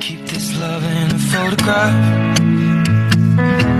keep this love in a photograph.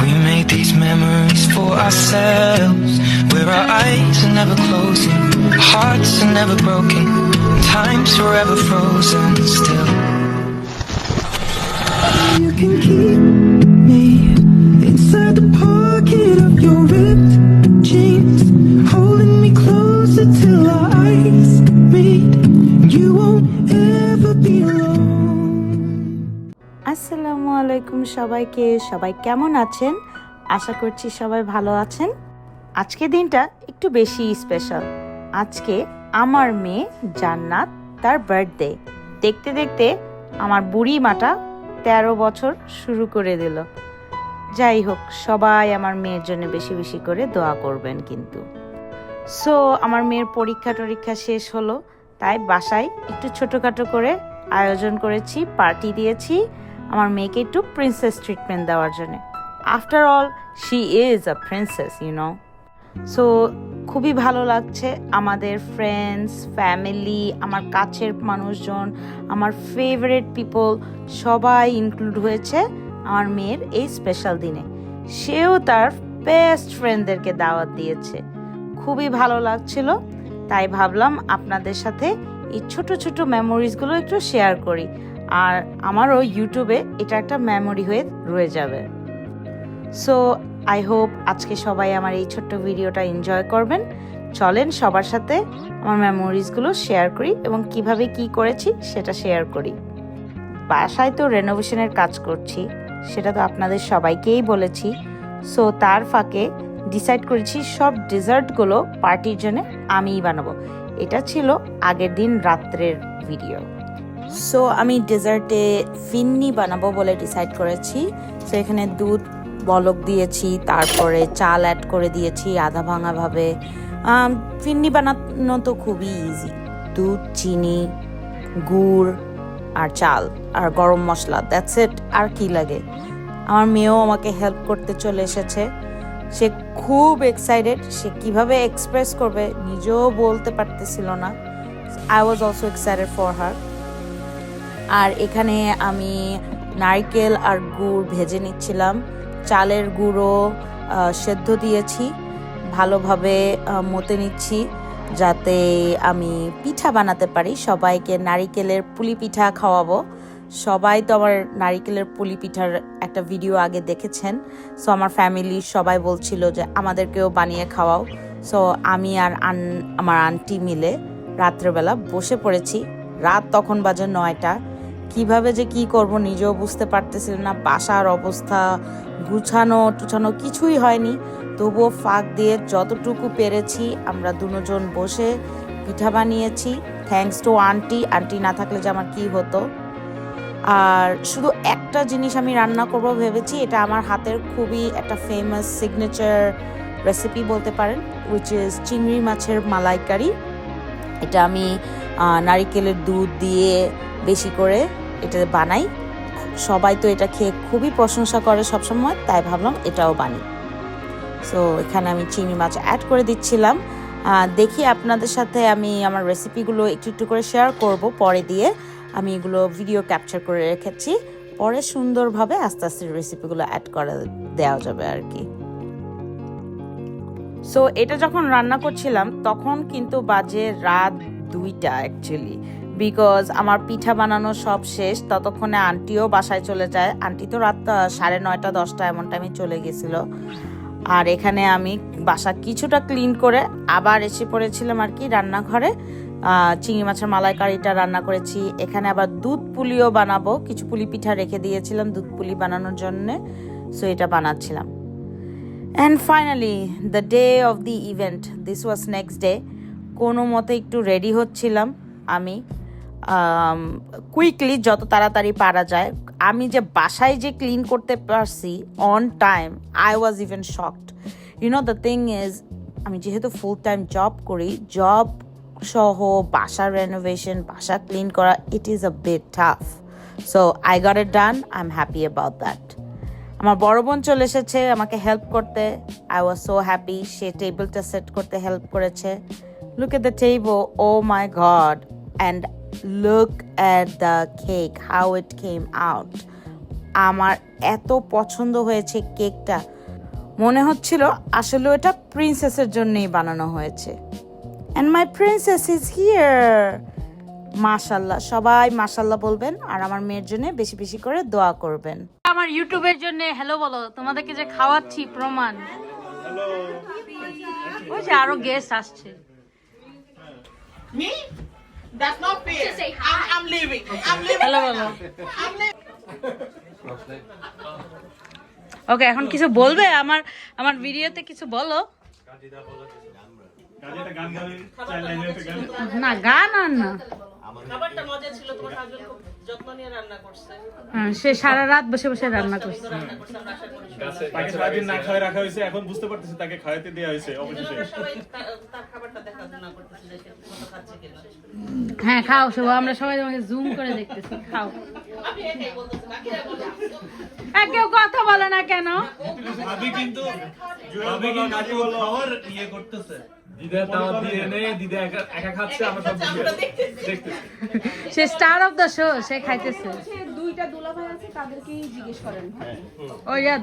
We made these memories for ourselves, where our eyes are never closing, hearts are never broken, time's forever frozen still. You can keep me inside the pocket আলাইকুম সবাইকে। সবাই কেমন আছেন? আশা করছি সবাই ভালো আছেন। আজকে দিনটা একটু বেশি স্পেশাল আজকে আমার মেয়ে জান্নাত তার বার্থডে দেখতে দেখতে আমার বুড়ি মাটা তেরো বছর শুরু করে দিল। যাই হোক, সবাই আমার মেয়ের জন্য বেশি বেশি করে দোয়া করবেন কিন্তু। সো আমার মেয়ের পরীক্ষা টরীক্ষা শেষ হলো। তাই বাসায় একটু ছোটোখাটো করে আয়োজন করেছি পার্টি দিয়েছি। আমার মেয়েকে একটু প্রিন্সেস ট্রিটমেন্ট দেওয়ার জন্য। After all she is a princess you know so খুবই ভালো লাগছে আমাদের ফ্রেন্ডস ফ্যামিলি আমার কাছের মানুষজন, আমার ফেভারিট পিপল সবাই ইনক্লুড হয়েছে আমার মেয়ের এই স্পেশাল দিনে। সেও তার বেস্ট ফ্রেন্ডদেরকে দাওয়াত দিয়েছে। খুবই ভালো লাগছিল, তাই ভাবলাম আপনাদের সাথে এই ছোট ছোট মেমোরিজগুলো একটু শেয়ার করি। আর আমারও ইউটিউবে এটা একটা মেমোরি হয়ে রয়ে যাবে। সো আই হোপ আজকে সবাই আমার এই ছোট্ট ভিডিওটা এনজয় করবেন। চলেন সবার সাথে আমার মেমোরিজগুলো শেয়ার করি এবং কীভাবে কি করেছি সেটা শেয়ার করি। বাসায় তো রেনোভেশনের কাজ করছি, সেটা তো আপনাদের সবাইকেই বলেছি। সো তার ফাঁকে ডিসাইড করেছি সব ডেজার্টগুলো পার্টির জন্য আমিই বানাবো। এটা ছিল আগের দিন রাত্রের ভিডিও সো আমি ডেজার্টে ফিন্নি বানাবো বলে ডিসাইড করেছি। সো এখানে দুধ, বলক দিয়েছি, তারপরে চাল অ্যাড করে দিয়েছি আধা ভাঙাভাবে ফিন্নি বানানো তো খুবই ইজি দুধ, চিনি, গুড় আর চাল আর গরম মশলা দ্যাটস ইট আর কি লাগে। আমার মেয়েও আমাকে হেল্প করতে চলে এসেছে। সে খুব এক্সাইটেড সে কীভাবে এক্সপ্রেস করবে নিজেও বলতে পারতেছিল না। I was also excited for her আর এখানে আমি নারকেল আর গুড় ভেজে নিচ্ছিলাম। চালের গুঁড়ো সেদ্ধ দিয়েছি। ভালোভাবে মতে নিচ্ছি যাতে আমি পিঠা বানাতে পারি। সবাইকে নারিকেলের পুলি পিঠা খাওয়াবো। সবাই তো আমার নারিকেলের পুলি পিঠার একটা ভিডিও আগে দেখেছেন। সো, আমার ফ্যামিলির সবাই বলছিল যে, আমাদেরকেও বানিয়ে খাওয়াও। সো, আমি আর আন, আমার আন্টি মিলে রাত্রেবেলা বসে পড়েছি। রাত তখন বাজে নয়টা। কীভাবে যে কি করব নিজেও বুঝতে পারতেছিল না। বাসার অবস্থা, গুছানো টুছানো কিছুই হয়নি। তবুও ফাঁক দিয়ে যতটুকু পেরেছি আমরা দুজন বসে পিঠা বানিয়েছি। থ্যাঙ্কস টু আন্টি আন্টি না থাকলে যে আমার কি হতো? আর শুধু একটা জিনিস আমি রান্না করব ভেবেছি, এটা আমার হাতের খুবই একটা ফেমাস সিগনেচার রেসিপি বলতে পারেন উইচ ইজ চিংড়ি মাছের মালাইকারি। এটা আমি নারিকেলের দুধ দিয়ে বেশি করে এটা বানাই। সবাই তো এটা খেয়ে খুবই প্রশংসা করে সবসময়, তাই ভাবলাম এটাও বানাই। সো এখানে আমি চিংড়ি মাছ অ্যাড করে দিচ্ছিলাম। দেখি আপনাদের সাথে আমি আমার রেসিপিগুলো একটু একটু করে শেয়ার করব পরে দিয়ে আমি এগুলো ভিডিও ক্যাপচার করে রেখেছি। পরে সুন্দরভাবে আস্তে আস্তে রেসিপিগুলো অ্যাড করে দেওয়া যাবে আর কি সো এটা যখন রান্না করছিলাম, তখন কিন্তু বাজে রাত দুইটা অ্যাকচুয়ালি বিকজ আমার পিঠা বানানো সব শেষ, ততক্ষণে আন্টিও বাসায় চলে যায়। আন্টি তো রাত সাড়ে নয়টা, দশটা এমন টাইমে চলে গেছিল। আর এখানে আমি বাসা কিছুটা ক্লিন করে আবার এসে পড়েছিলাম আর কি রান্নাঘরে। চিংড়ি মাছের মালাইকারিটা রান্না করেছি। এখানে আবার দুধ পুলিও বানাবো। কিছু পুলি পিঠা রেখে দিয়েছিলাম দুধ পুলি বানানোর জন্য। সো এটা বানাচ্ছিলাম। And finally the day of the event this was next day কোনো মতে একটু রেডি হচ্ছিলাম আমি। কুইকলি যত তাড়াতাড়ি পারা যায়, আমি যে বাসায় যে ক্লিন করতে পারছি on time I was even shocked you know the thing is আমি যেহেতু ফুল টাইম জব করি জব সহ বাসার রেনোভেশন বাসা ক্লিন করা it is a bit tough so I got it done I am happy about that আমার বড় বোন চলে এসেছে, আমাকে হেল্প করতে। আই ওয়াজ সো হ্যাপি সে টেবিলটা সেট করতে হেল্প করেছে। Look at the table oh my God and look at the cake how it came out আমার এত পছন্দ হয়েছে কেকটা। মনে হচ্ছিল আসলে এটা প্রিন্সেসের জন্যই বানানো হয়েছে। And my princess is here মাশাল্লাহ সবাই মাশাল্লাহ বলবেন আর আমার মেয়ের জন্য বেশি বেশি করে দোয়া করবেন। আমার ইউটিউবের জন্য হ্যালো বলো তোমাদেরকে যে খাওয়াচ্ছি প্রমাণ। ওই যে আরও গেস্ট আসছে। Me? That's not fair. Just say hi. I'm, I'm leaving. Okay. I'm leaving. Hello, hello. I'm leaving. ওকে এখন কিছু বলবে আমার আমার ভিডিওতে কিছু বলো না গান আর না হ্যাঁ, সে সারা রাত বসে বসে রান্না করছে। তাকে সারাদিন না খাওয়াই রাখা হয়েছে এখন বুঝতে পারতেছি তাকে খাওয়াতে দেওয়া হয়েছে অবশেষে। হ্যাঁ খাও সব আমরা সবাই তোমাকে জুম করে দেখতেছি খাও। আমি কেউ কথা বলে না কেন ভাবি কিন্তু ভাবি কিন্তু খাওয়ার ইয়ে করতেছে দিদা তাও দিয়ে এনে দিদা একা একা খাচ্ছে আমরা সব আমরা দেখতেছি দেখতেছি সে স্টার অফ দ্য শো সে খাইতেছে দুইটা দুলাভাই আছে তাদেরকেই জিজ্ঞেস করেন ও ইয়া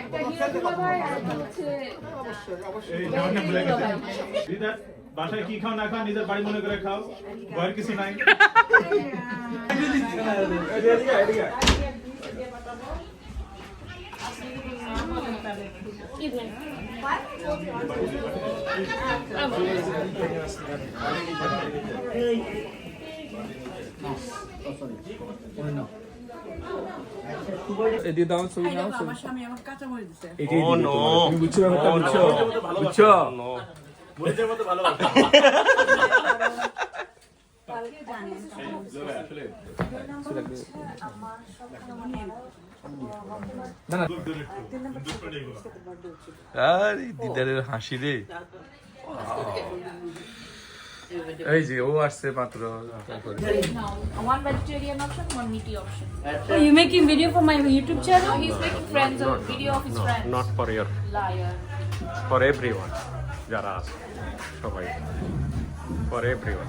একটা হিরো দুলাভাই আর হচ্ছে বাসায় কি খাও না খাও নিজের বাড়ি মনে করে খাও ভয়ের কিছু নাই এদিকে, দাও ছবি নাও ছবি। তোমার। তুমি বুঝছ বুঝছ? আরে দিদারের হাসি রে। এই যে ও আসছে মাত্র। One vegetarian option one meaty option YouTube channel? He is making friends or video of his friends not for year liar for everyone যারা আছে সবাই। For everyone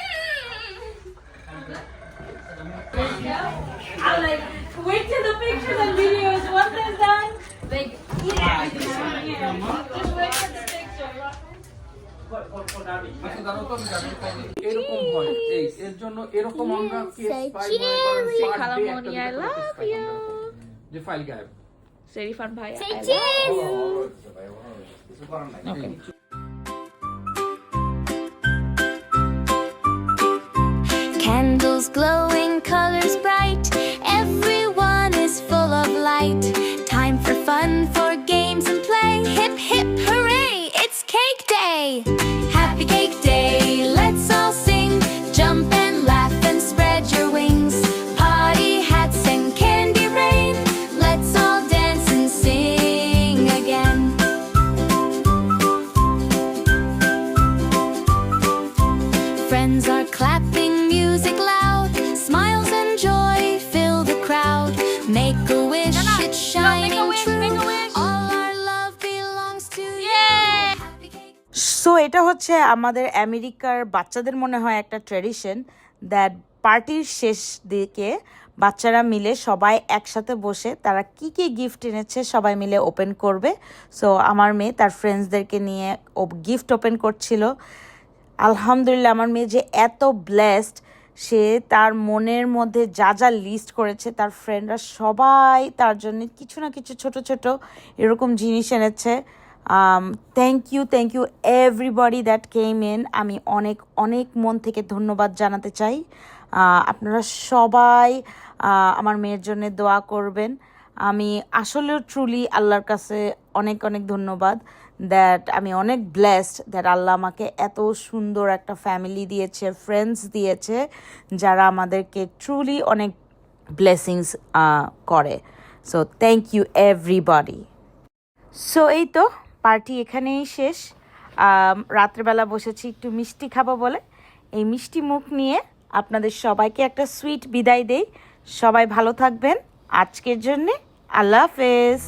কতদিন স্লোলি জানা slowly I like wait till the pictures and videos. Once they're done, like yeah, just wait for the picture. আচ্ছা জানো তো আমি জানি এরকম হয় এই এর জন্য এরকম আমরা কেস পাই মনে করেন per day একটা খালামণি, দুটো I করে love case পাই you. আমরা এরকম। যে ফাইল গায়েব সেরিফান ভাই Candles glowing, colors bright. So এটা হচ্ছে আমাদের আমেরিকার বাচ্চাদের মনে হয় একটা ট্রেডিশন দ্যাট পার্টির শেষ দিকে বাচ্চারা মিলে সবাই একসাথে বসে তারা কি কি গিফট এনেছে সবাই মিলে ওপেন করবে। সো আমার মেয়ে তার ফ্রেন্ডসদেরকে নিয়ে ও গিফট ওপেন করছিল। আলহামদুলিল্লাহ, আমার মেয়ে যে এত ব্লেসড সে তার মনের মধ্যে যা যা লিস্ট করেছে, তার ফ্রেন্ডরা সবাই তার জন্য কিছু না কিছু ছোট ছোট এরকম জিনিস এনেছে। Thank you thank you everybody that came in আমি অনেক অনেক মন থেকে ধন্যবাদ জানাতে চাই। আপনারা সবাই আমার মেয়ের জন্য দোয়া করবেন। আমি আসলে ট্রুলি আল্লাহর কাছে অনেক অনেক ধন্যবাদ দ্যাট আমি অনেক ব্লেসড দ্যাট আল্লাহ আমাকে এত সুন্দর একটা ফ্যামিলি দিয়েছে ফ্রেন্ডস দিয়েছে, যারা আমাদেরকে ট্রুলি অনেক ব্লেসিংস করে। So thank you everybody so এই তো। পার্টি এখানেই শেষ। রাত্রেবেলা বসেছি একটু মিষ্টি খাব বলে। এই মিষ্টি মুখ নিয়ে আপনাদের সবাইকে একটা সুইট বিদায় দেই। সবাই ভালো থাকবেন। আজকের জন্যে আল্লাহ হাফেজ।